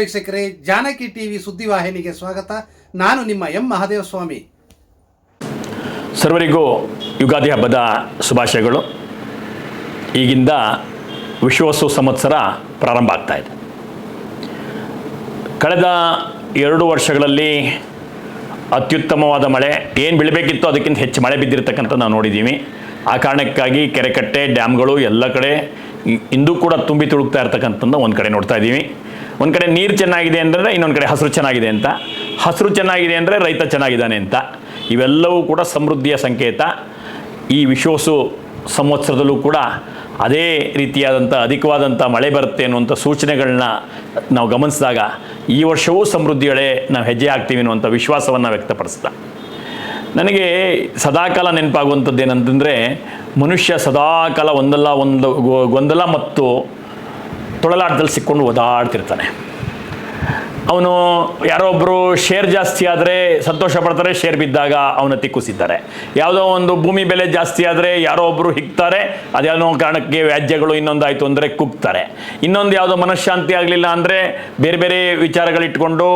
ವೀಕ್ಷಕರೇ, ಜಾನಕಿ ಟಿವಿ ಸುದ್ದಿವಾಹಿನಿಗೆ ಸ್ವಾಗತ. ನಾನು ನಿಮ್ಮ ಎಂ ಮಹಾದೇವ ಸ್ವಾಮಿ ಸರ್ವರಿಗೂ ಯುಗಾದಿ ಹಬ್ಬದ ಶುಭಾಶಯಗಳು. ಈಗಿಂದ ವಿಶ್ವವಸ್ತು ಸಂವತ್ಸರ ಪ್ರಾರಂಭ ಆಗ್ತಾ ಇದೆ. ಕಳೆದ ಎರಡು ವರ್ಷಗಳಲ್ಲಿ ಅತ್ಯುತ್ತಮವಾದ ಮಳೆ, ಏನು ಬೀಳಬೇಕಿತ್ತು ಅದಕ್ಕಿಂತ ಹೆಚ್ಚು ಮಳೆ ಬಿದ್ದಿರತಕ್ಕಂಥ ನಾವು ನೋಡಿದ್ದೀವಿ. ಆ ಕಾರಣಕ್ಕಾಗಿ ಕೆರೆಕಟ್ಟೆ, ಡ್ಯಾಮ್ಗಳು ಎಲ್ಲ ಕಡೆ ಇಂದೂ ಕೂಡ ತುಂಬಿ ತುಳುಕ್ತಾ ಇರ್ತಕ್ಕಂಥದ್ದು ಒಂದು ಕಡೆ ನೋಡ್ತಾ ಇದ್ದೀವಿ. ಒಂದು ಕಡೆ ನೀರು ಚೆನ್ನಾಗಿದೆ ಅಂದರೆ ಇನ್ನೊಂದು ಕಡೆ ಹಸಿರು ಚೆನ್ನಾಗಿದೆ ಅಂತ. ಹಸಿರು ಚೆನ್ನಾಗಿದೆ ಅಂದರೆ ರೈತ ಚೆನ್ನಾಗಿದ್ದಾನೆ ಅಂತ. ಇವೆಲ್ಲವೂ ಕೂಡ ಸಮೃದ್ಧಿಯ ಸಂಕೇತ. ಈ ವಿಶ್ವಸು ಸಂವತ್ಸರದಲ್ಲೂ ಕೂಡ ಅದೇ ರೀತಿಯಾದಂಥ ಅಧಿಕವಾದಂಥ ಮಳೆ ಬರುತ್ತೆ ಅನ್ನುವಂಥ ಸೂಚನೆಗಳನ್ನ ನಾವು ಗಮನಿಸಿದಾಗ ಈ ವರ್ಷವೂ ಸಮೃದ್ಧಿಯೊಳೆ ನಾವು ಹೆಜ್ಜೆ ಹಾಕ್ತೀವಿ ಅನ್ನುವಂಥ ವಿಶ್ವಾಸವನ್ನು ವ್ಯಕ್ತಪಡಿಸ್ತಾ. ನನಗೆ ಸದಾಕಾಲ ನೆನಪಾಗುವಂಥದ್ದು ಏನಂತಂದರೆ ಮನುಷ್ಯ ಸದಾಕಾಲ ಒಂದಲ್ಲ ಒಂದು ಗೊಂದಲ ಮತ್ತು ತೊಳಲಾಟದಲ್ಲಿ ಸಿಕ್ಕೊಂಡು ಓದಾಡ್ತಿರ್ತಾನೆ. ಅವನು ಯಾರೋ ಒಬ್ಬರು ಶೇರ್ ಜಾಸ್ತಿ ಆದರೆ ಸಂತೋಷ ಪಡ್ತಾರೆ ಶೇರ್ ಬಿದ್ದಾಗ ಅವನ ತಿಕ್ಕುಸಿದ್ದಾರೆ. ಯಾವುದೋ ಒಂದು ಭೂಮಿ ಬೆಲೆ ಜಾಸ್ತಿ ಆದರೆ ಯಾರೋ ಒಬ್ಬರು ಹಿಗ್ತಾರೆ ಅದ್ಯಾವುದೋ ಕಾರಣಕ್ಕೆ ವ್ಯಾಜ್ಯಗಳು ಇನ್ನೊಂದಾಯಿತು ಅಂದರೆ ಕುಗ್ತಾರೆ. ಇನ್ನೊಂದು ಯಾವುದೋ ಮನಃಶಾಂತಿ ಆಗಲಿಲ್ಲ ಅಂದರೆ ಬೇರೆ ಬೇರೆ ವಿಚಾರಗಳಿಟ್ಕೊಂಡು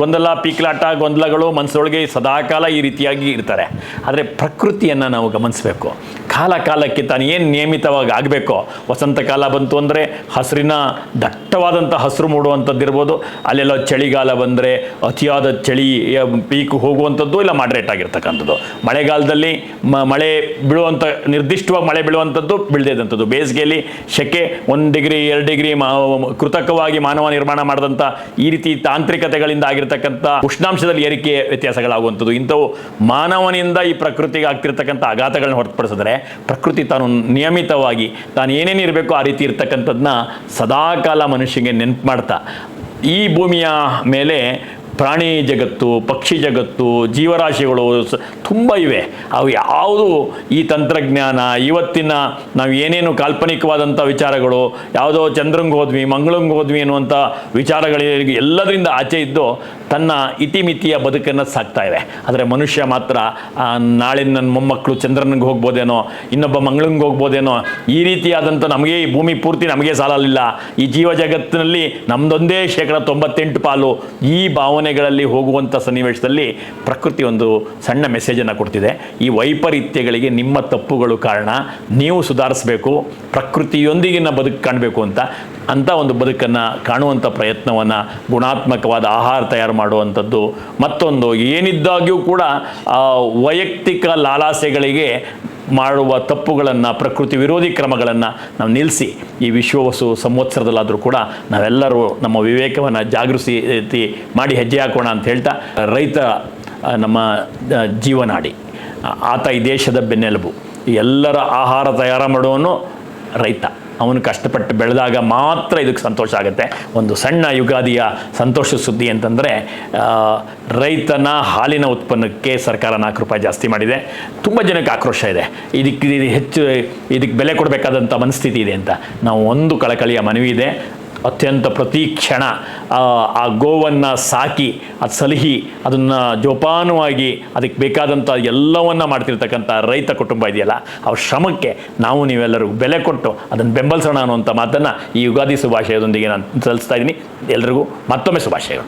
ಗೊಂದಲ, ಪೀಕ್ಲಾಟ, ಗೊಂದಲಗಳು ಮನಸ್ಸೊಳಗೆ ಸದಾಕಾಲ ಈ ರೀತಿಯಾಗಿ ಇರ್ತಾರೆ. ಆದರೆ ಪ್ರಕೃತಿಯನ್ನು ನಾವು ಗಮನಿಸಬೇಕು. ಕಾಲ ಕಾಲಕ್ಕೆ ತಾನು ಏನು ನಿಯಮಿತವಾಗಿ ಆಗಬೇಕೋ, ವಸಂತ ಕಾಲ ಬಂತು ಅಂದರೆ ಹಸಿರಿನ ದಟ್ಟವಾದಂಥ ಹಸಿರು ಮೂಡುವಂಥದ್ದು ಇರ್ಬೋದು ಅಲ್ಲೆಲ್ಲೋ ಚಳಿಗಾಲ ಬಂದರೆ ಅತಿಯಾದ ಚಳಿ ಪೀಕ್ ಹೋಗುವಂಥದ್ದು ಇಲ್ಲ ಮಾಡ್ರೇಟ್ ಆಗಿರ್ತಕ್ಕಂಥದ್ದು. ಮಳೆಗಾಲದಲ್ಲಿ ಮ, ಮಳೆ ಬೀಳುವಂಥ, ನಿರ್ದಿಷ್ಟವಾಗಿ ಮಳೆ ಬೀಳುವಂಥದ್ದು ಬೀಳದೇದಂಥದ್ದು ಬೇಸಿಗೆಯಲ್ಲಿ ಶೆಕೆ ಒಂದು ಡಿಗ್ರಿ, ಎರಡು ಡಿಗ್ರಿ ಕೃತಕವಾಗಿ ಮಾನವ ನಿರ್ಮಾಣ ಮಾಡಿದಂಥ ಈ ರೀತಿ ತಾಂತ್ರಿಕತೆಗಳಿಂದ ಆಗಿರ್ತಕ್ಕಂಥ ಉಷ್ಣಾಂಶದಲ್ಲಿ ಏರಿಕೆ ವ್ಯತ್ಯಾಸಗಳಾಗುವಂಥದ್ದು. ಇಂಥವು ಮಾನವನಿಂದ ಈ ಪ್ರಕೃತಿಗೆ ಆಗ್ತಿರ್ತಕ್ಕಂಥ ಆಘಾತಗಳನ್ನ ಹೊರತುಪಡಿಸಿದ್ರೆ ಪ್ರಕೃತಿ ತಾನು ನಿಯಮಿತವಾಗಿ ತಾನು ಏನೇನು ಇರಬೇಕು ಆ ರೀತಿ ಇರ್ತಕ್ಕಂಥದ್ದನ್ನ ಸದಾಕಾಲ ಮನುಷ್ಯನಿಗೆ ನೆನಪು ಮಾಡ್ತಾ. ಈ ಭೂಮಿಯ ಮೇಲೆ ಪ್ರಾಣಿ ಜಗತ್ತು, ಪಕ್ಷಿ ಜಗತ್ತು, ಜೀವರಾಶಿಗಳು ತುಂಬ ಇವೆ. ಅವು ಯಾವುದು ಈ ತಂತ್ರಜ್ಞಾನ, ಇವತ್ತಿನ ನಾವು ಏನೇನು ಕಾಲ್ಪನಿಕವಾದಂಥ ವಿಚಾರಗಳು, ಯಾವುದೋ ಚಂದ್ರಂಗೆ ಹೋದ್ವಿ ಮಂಗಳಂಗೆ ಹೋದ್ವಿ ಅನ್ನುವಂಥ ವಿಚಾರಗಳಿಗೆ ಎಲ್ಲದರಿಂದ ಆಚೆ ಇದ್ದು ತನ್ನ ಇತಿಮಿತಿಯ ಬದುಕನ್ನು ಸಾಕ್ತಾ ಇದೆ ಆದರೆ ಮನುಷ್ಯ ಮಾತ್ರ ನಾಳೆ ನನ್ನ ಮೊಮ್ಮಕ್ಕಳು ಚಂದ್ರನಿಗೆ ಹೋಗ್ಬೋದೇನೋ, ಇನ್ನೊಬ್ಬ ಮಂಗಳಂಗೆ ಹೋಗ್ಬೋದೇನೋ, ಈ ರೀತಿಯಾದಂಥ ನಮಗೆ ಈ ಭೂಮಿ ಪೂರ್ತಿ ನಮಗೆ ಸಾಲಲಿಲ್ಲ. ಈ ಜೀವ ಜಗತ್ತಿನಲ್ಲಿ ನಮ್ಮದೊಂದೇ ಶೇಕಡ ತೊಂಬತ್ತೆಂಟು ಪಾಲು ಈ ಭಾವನೆಗಳಲ್ಲಿ ಹೋಗುವಂಥ ಸನ್ನಿವೇಶದಲ್ಲಿ ಪ್ರಕೃತಿ ಒಂದು ಸಣ್ಣ ಮೆಸೇಜನ್ನು ಕೊಡ್ತಿದೆ. ಈ ವೈಪರೀತ್ಯಗಳಿಗೆ ನಿಮ್ಮ ತಪ್ಪುಗಳು ಕಾರಣ. ನೀವು ಸುಧಾರಿಸಬೇಕು. ಪ್ರಕೃತಿಯೊಂದಿಗಿನ ಬದುಕು ಕಾಣಬೇಕು ಅಂತ. ಅಂಥ ಒಂದು ಬದುಕನ್ನು ಕಾಣುವಂಥ ಪ್ರಯತ್ನವನ್ನು ಗುಣಾತ್ಮಕವಾದ ಆಹಾರ ತಯಾರು ಮಾಡುವಂಥದ್ದು. ಮತ್ತೊಂದು ಏನಿದ್ದಾಗ್ಯೂ ಕೂಡ ವೈಯಕ್ತಿಕ ಲಾಲಾಸೆಗಳಿಗೆ ಮಾಡುವ ತಪ್ಪುಗಳನ್ನು, ಪ್ರಕೃತಿ ವಿರೋಧಿ ಕ್ರಮಗಳನ್ನು ನಾವು ನಿಲ್ಲಿಸಿ ಈ ವಿಶ್ವವಸು ಸಂವತ್ಸರದಲ್ಲಾದರೂ ಕೂಡ ನಾವೆಲ್ಲರೂ ನಮ್ಮ ವಿವೇಕವನ್ನು ಜಾಗೃತಿ ಮಾಡಿ ಹೆಜ್ಜೆ ಹಾಕೋಣ ಅಂತ ಹೇಳ್ತಾ, ರೈತ ನಮ್ಮ ಜೀವನಾಡಿ ಆತ ಈ ದೇಶದ ಬೆನ್ನೆಲುಬು. ಎಲ್ಲರ ಆಹಾರ ತಯಾರು ಮಾಡೋನು ರೈತ. ಅವನು ಕಷ್ಟಪಟ್ಟು ಬೆಳೆದಾಗ ಮಾತ್ರ ಇದಕ್ಕೆ ಸಂತೋಷ ಆಗುತ್ತೆ. ಒಂದು ಸಣ್ಣ ಯುಗಾದಿಯ ಸಂತೋಷ ಸುದ್ದಿ ಅಂತಂದರೆ ರೈತನ ಹಾಲಿನ ಉತ್ಪನ್ನಕ್ಕೆ ಸರ್ಕಾರ ನಾಲ್ಕು ರೂಪಾಯಿ ಜಾಸ್ತಿ ಮಾಡಿದೆ. ತುಂಬ ಜನಕ್ಕೆ ಆಕ್ರೋಶ ಇದೆ. ಇದಕ್ಕೆ ಹೆಚ್ಚು, ಇದಕ್ಕೆ ಬೆಲೆ ಕೊಡಬೇಕಾದಂಥ ಮನಸ್ಥಿತಿ ಇದೆ ಅಂತ. ನಾವು ಒಂದು ಕಳಕಳಿಯ ಮನವಿ ಇದೆ. ಅತ್ಯಂತ ಪ್ರತಿ ಕ್ಷಣ ಆ, ಗೋವನ್ನು ಸಾಕಿ ಅದು ಸಲಹಿ ಅದನ್ನು ಜೋಪಾನವಾಗಿ ಅದಕ್ಕೆ ಬೇಕಾದಂಥ ಎಲ್ಲವನ್ನು ಮಾಡ್ತಿರ್ತಕ್ಕಂಥ ರೈತ ಕುಟುಂಬ ಇದೆಯಲ್ಲ ಅವ್ರ ಶ್ರಮಕ್ಕೆ ನಾವು ನೀವೆಲ್ಲರೂ ಬೆಲೆ ಕೊಟ್ಟು ಅದನ್ನು ಬೆಂಬಲಿಸೋಣ ಅನ್ನುವಂಥ ಮಾತನ್ನು ಈ ಯುಗಾದಿ ಶುಭಾಶಯದೊಂದಿಗೆ ನಾನು ಸಲ್ಲಿಸ್ತಾ ಇದ್ದೀನಿ. ಎಲ್ರಿಗೂ ಮತ್ತೊಮ್ಮೆ ಶುಭಾಶಯಗಳು.